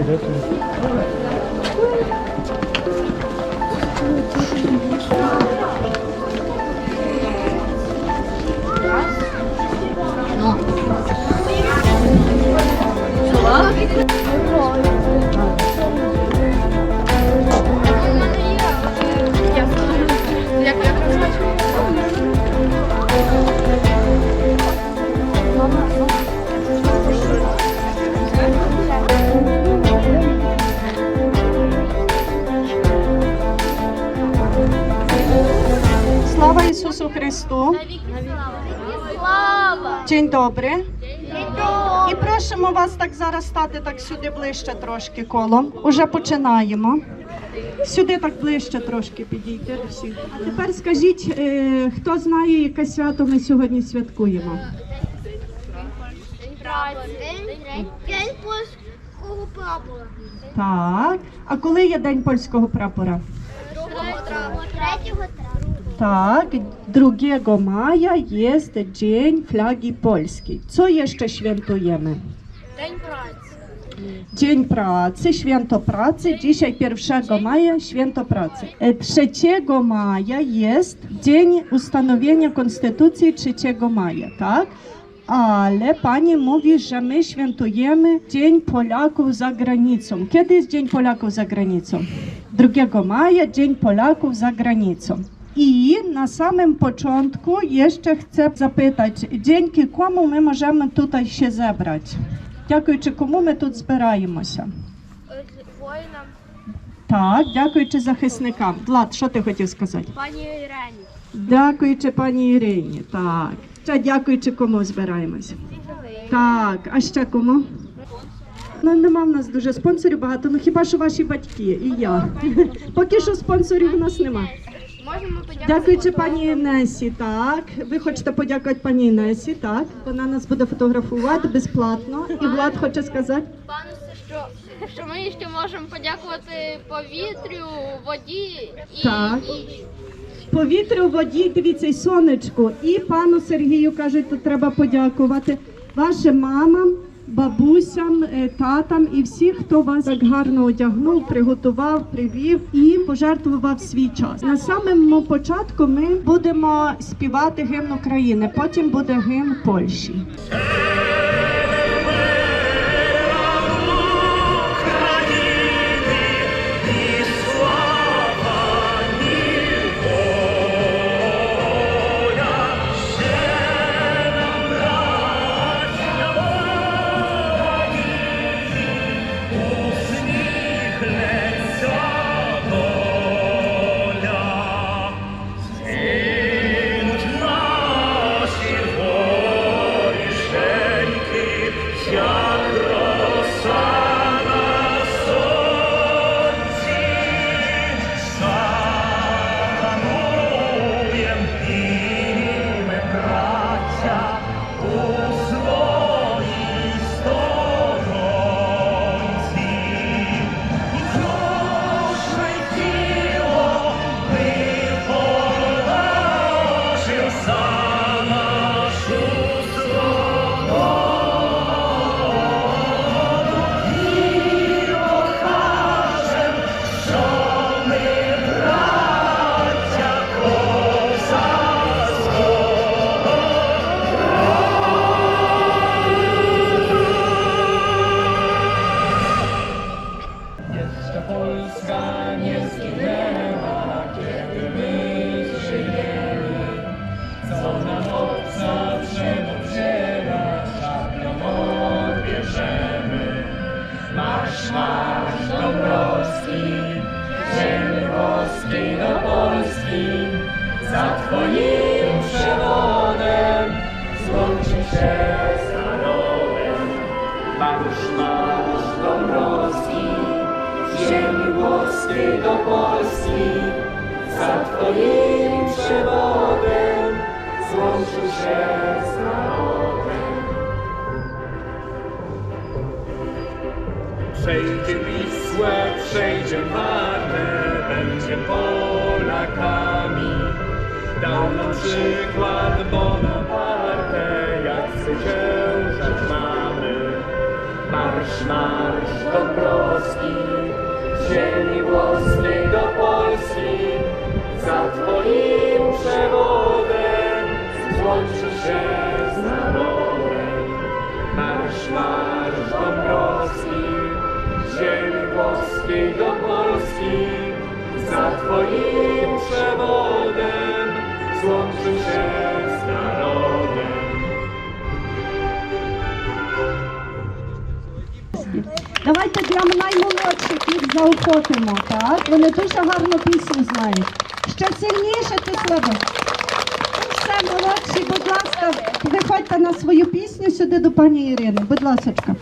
nicht, selbst nicht. Слава! Dzień dobry. І просимо вас так зараз стати так сюди ближче трошки колом. Уже починаємо. Сюди так ближче трошки підійти. А тепер скажіть, е, хто знає, яке свято ми сьогодні святкуємо? День польського прапора. Так. А коли є День польського прапора? 3 травня. tak, 2 maja jest Dzień Flagi Polskiej. Co jeszcze świętujemy? Dzień Pracy. Dzień Pracy, Święto Pracy. Dzisiaj 1 maja Święto Pracy. E, 3 maja jest Dzień Ustanowienia Konstytucji 3 maja, tak? Ale pani mówi, że my świętujemy Dzień Polaków za granicą. Kiedy jest Dzień Polaków za granicą? 2 maja Dzień Polaków za granicą. I na samym początku jeszcze chcę zapytać, dzięki komu my możemy tutaj się zebrać? Дякуючи кому ми тут збираємося. Воїнам Так, дякуючи захисникам. Влад, що ти хотів сказати? пані Ірені. Дякуючи пані Ірині. Так. Ще дякуючи кому збираємося. Так, а ще кому? Ну, нема в нас дуже спонсорів багато, ну хіба що ваші батьки і я. Поки що спонсорів у нас нема. Можемо подякувати. Дякуючи пані Інесі, так. Ви хочете подякувати пані Інесі, так. Вона нас буде фотографувати безплатно. І Влад хоче сказати. Пану, що, що ми ще можемо подякувати повітрю, воді і, Так. і Повітрю, воді, дивіться, і сонечку. І пану Сергію кажуть, тут треба подякувати вашим мамам, бабусям, е, татам і всіх, хто вас так гарно одягнув, приготував, привів і пожертвував свій час. На самому початку ми будемо співати гімн України, потім буде гімн Польщі. Włoskiej do Polski. Za Twoim przewodem złączył się z narodem. Przejdzie Wisłę, przejdzie Wartę, będzie Polakami. Dał nam przykład Bonaparte, jak zwyciężać mamy. Marsz, marsz Dąbrowski, ziemi włoskiej do Polski, za Twoim przewodem złączy się z narodem. Marsz, marsz Dąbrowski, ziemi włoskiej do Polski, za Twoim przewodem złączy się z narodem. Давайте для наймолодших. Заохотимо, так? Вони дуже гарну пісню знають. Ще сильніше ти слабо. Ну, Все, молодші, будь ласка, виходьте на свою пісню сюди до пані Ірини. Будь ласочка.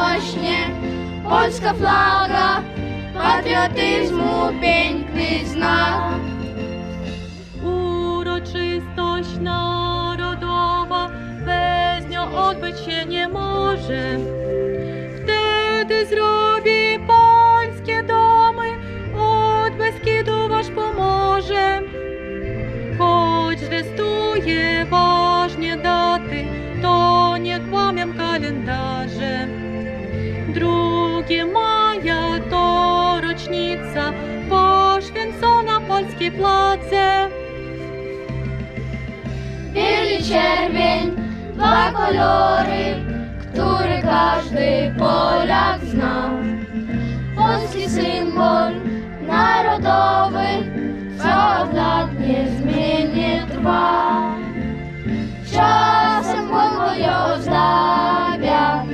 Właśnie polska flaga, patriotyzmu piękny znak. Uroczystość narodowa bez nią odbyć się nie może. Wtedy zrobi polskie domy od Beskidu aż pomoże. Choć zwiastuje ważnie daty, to nie kłamią czerwień, dwa kolory, które każdy Polak zna. Polski symbol narodowy, co od lat niezmiennie trwa. Czasem głębo ją ozdabia,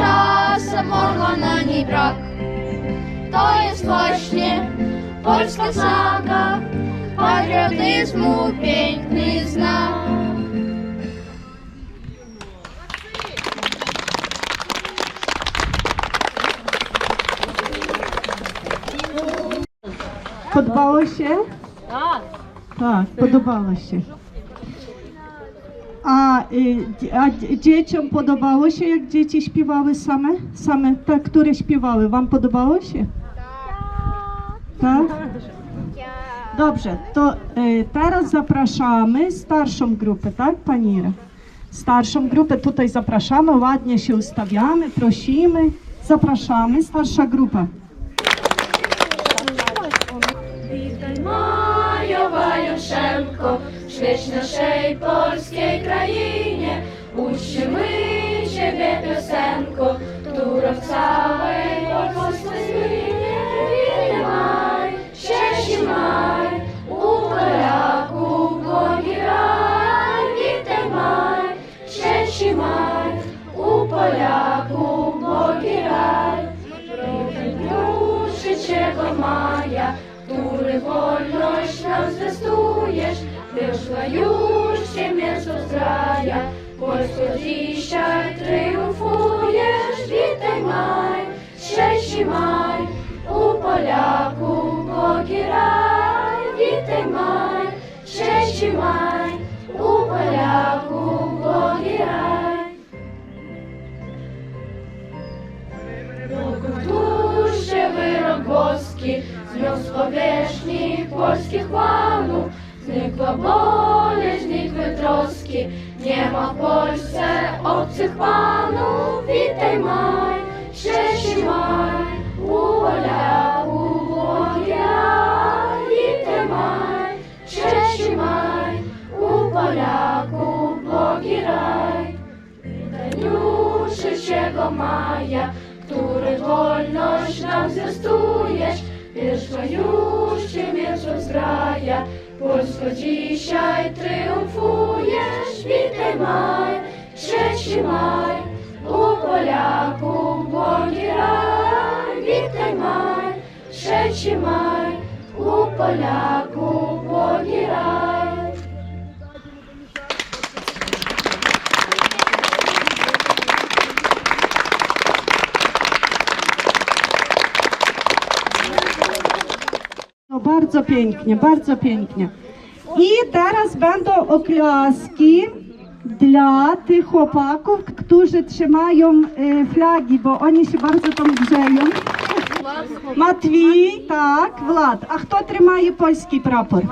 czasem orła na niej brak. To jest właśnie polska saga, patriotyzmu piękny znak. Podobało się? Tak. Tak, podobało się. A, y, a dzie- dzieciom podobało się, jak dzieci śpiewały same? Same te, które śpiewały. Wam podobało się? Tak? Dobrze, to y, teraz zapraszamy starszą grupę, tak, Pani Ira? Starszą grupę tutaj zapraszamy, ładnie się ustawiamy, prosimy, zapraszamy, starsza grupa. Witaj, Majowa Joszelko, piosenko, która w całej Polsce słynie. Witaj maj, szczęście maj, u Polaków błogi raj. Witaj maj, szczęście maj, u Polaków błogi raj. W dniu 3 maja, który wolność nam zwiastujesz. Wyszła już ciemiężą z raja, Polsko dzisiaj triumfujesz. Witaj maj, 6 maj, u Polaków bogi raj. Witaj maj, 6 maj, u Polaków bogi raj. Duszy wyrok boski Znikły boleść, znikły troski, nie ma w Polsce obcych panów. Witaj maj, szczęście maj, uwola, uwola. Witaj maj, szczęście maj, u Polaków bogi raj. Daniuszy się go maja, który wolność nam zwiastujesz, pierwsza już się mieczem zbraja. Polsko dzisiaj triumfujesz. Witaj maj, 3 maj, u Polaków błogi raj. Witaj maj, 3 No bardzo pięknie, bardzo pięknie. I teraz będą oklaski dla tych chłopaków, którzy trzymają flagi, bo oni się bardzo tam grzeją. Матвій, так, Влад. А хто тримає польський прапор?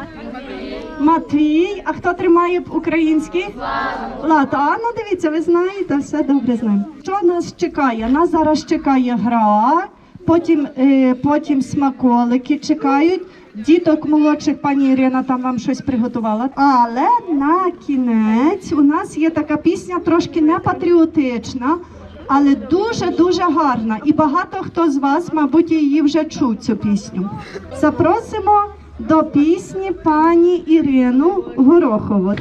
Матвій. А хто тримає український? Влад. А ну дивіться, ви знаєте, все добре знаємо. Що нас чекає? Нас зараз чекає гра, потім, е, потім смаколики чекають. Діток молодших пані Ірина там вам щось приготувала. Але на кінець у нас є така пісня трошки не патріотична, але дуже дуже гарна. І багато хто з вас, мабуть, її вже чув цю пісню. Запросимо до пісні пані Ірину Горохову.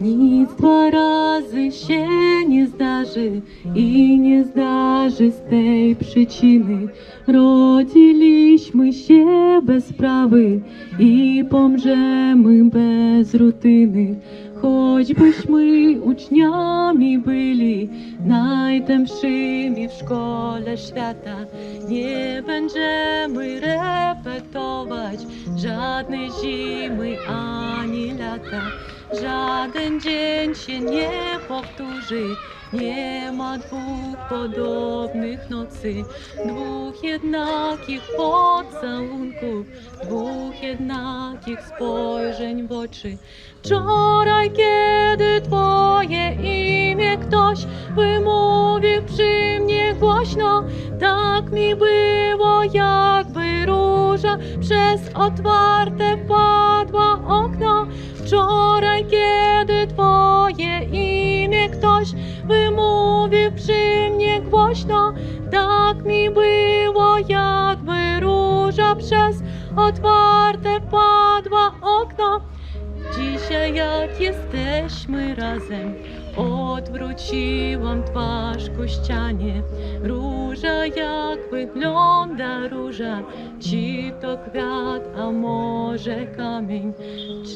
Nic dwa razy się nie zdarzy i nie zdarzy z tej przyczyny. Rodziliśmy się bez sprawy i pomrzemy bez rutyny. Choćbyśmy uczniami byli najtępszymi w szkole świata, nie będziemy repetować żadnej zimy ani lata. Żaden dzień się nie powtórzy, nie ma dwóch podobnych nocy, dwóch jednakich pocałunków, dwóch jednakich spojrzeń w oczy. Wczoraj, kiedy Twoje imię ktoś wymówił przy mnie głośno, tak mi było, jakby róża przez otwarte wpadła okno. Wczoraj, ktoś wymówił przy mnie głośno, tak mi było, jakby róża przez otwarte wpadła okno. Dzisiaj jak jesteśmy razem, odwróciłam twarz ku ścianie. Róża jak wygląda róża, ci to kwiat, a może kamień.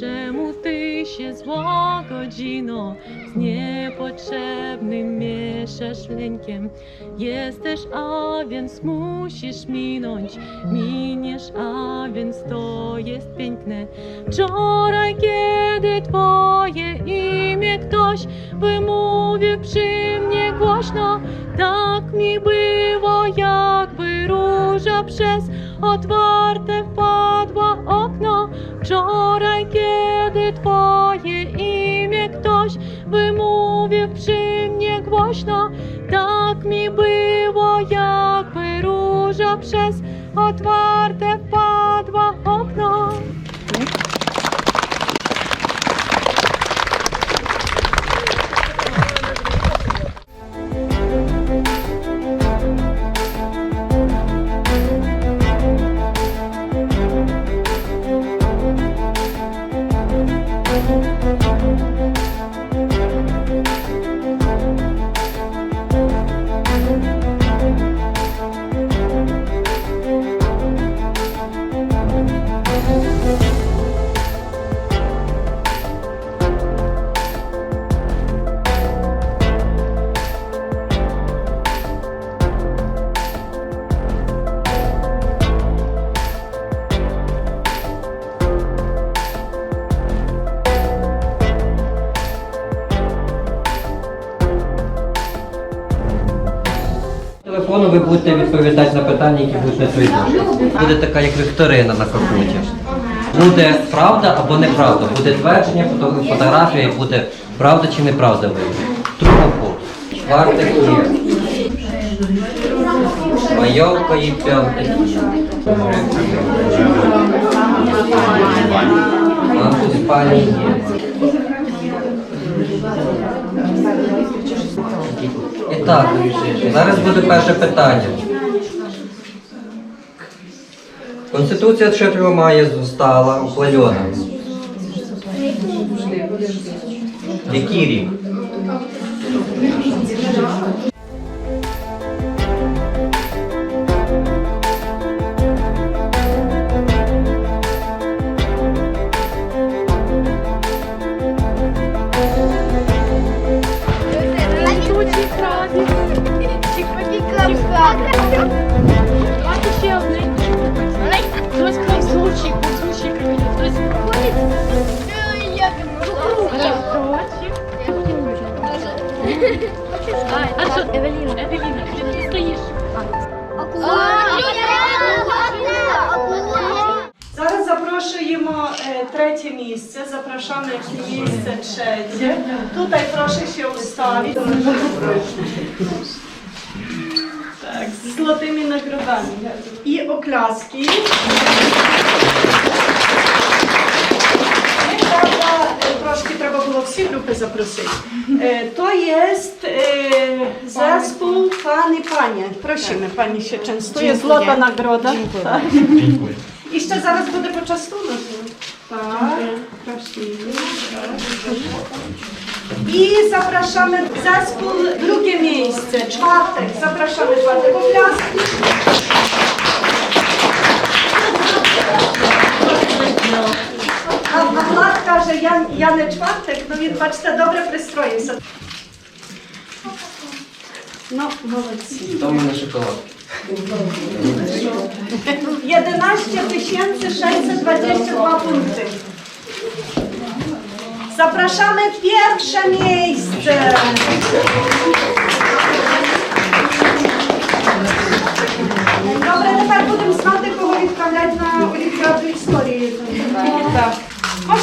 Czemu ty się zła godzino z niepotrzebnym mieszasz lękiem? Jesteś, a więc musisz minąć, miniesz, a więc to jest piękne. Wczoraj, kiedy Twoje imię ktoś wymówił przy mnie głośno, tak mi było, jakby róża przez otwarte wpadła okno. Wczoraj, kiedy Twoje imię ktoś wymówił przy mnie głośno, tak mi było, jakby róża przez otwarte wpadła okno. Ви будете відповідати на питання, які будуть на твої дошці. Буде така як вікторина на капоті. Буде правда або неправда. Буде твердження, фотографія, буде правда чи неправда вийде. Трупу. Чвартик є. Майовка і. Мамку спальні є. І так, зараз буде перше питання. Конституція 4 має зостала ухвальона. Який рік? А що? Евеліна. Евеліна, ти стоїш. Зараз запрошуємо е, третє місце, запрошamy місце trzecie. Tutaj proszę się ustawić. Tak, z złotymi nagrodami. I oklaski. всі групи запросити. Е, То jest e, zespół Pany Panie. Prosimy, Pani się częstuje. Złota nagroda. Tak. I ще зараз буде почастунок. Tak, prosimy. I zapraszamy zespół drugie miejsce, czwartek. Zapraszamy czwartek oklaski. że Jan, Janek Czwartek, no więc patrzcie, dobre prestroje są. No, wobec. To mi na szokoladki. 11 622 punkty. Zapraszamy pierwsze miejsce.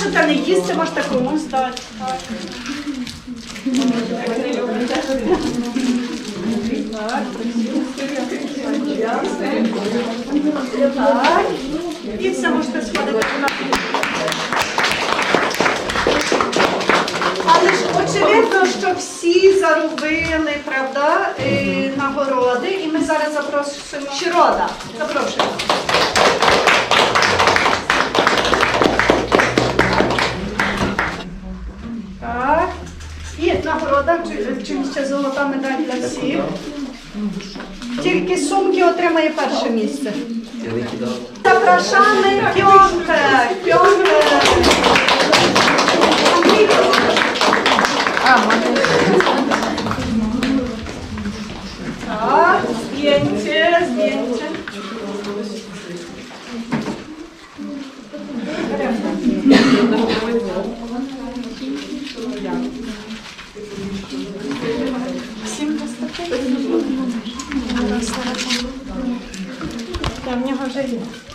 Можете не їсти, можете комусь дати. Так. І все можете сходити на Але ж очевидно, що всі заробили, правда, е, нагороди, і ми зараз запросимо Щирода. Запрошуємо. Нагорода, чи- золота медаль для всіх. Тільки сумки отримає перше місце. Запрошали викидав. Zapraszamy 对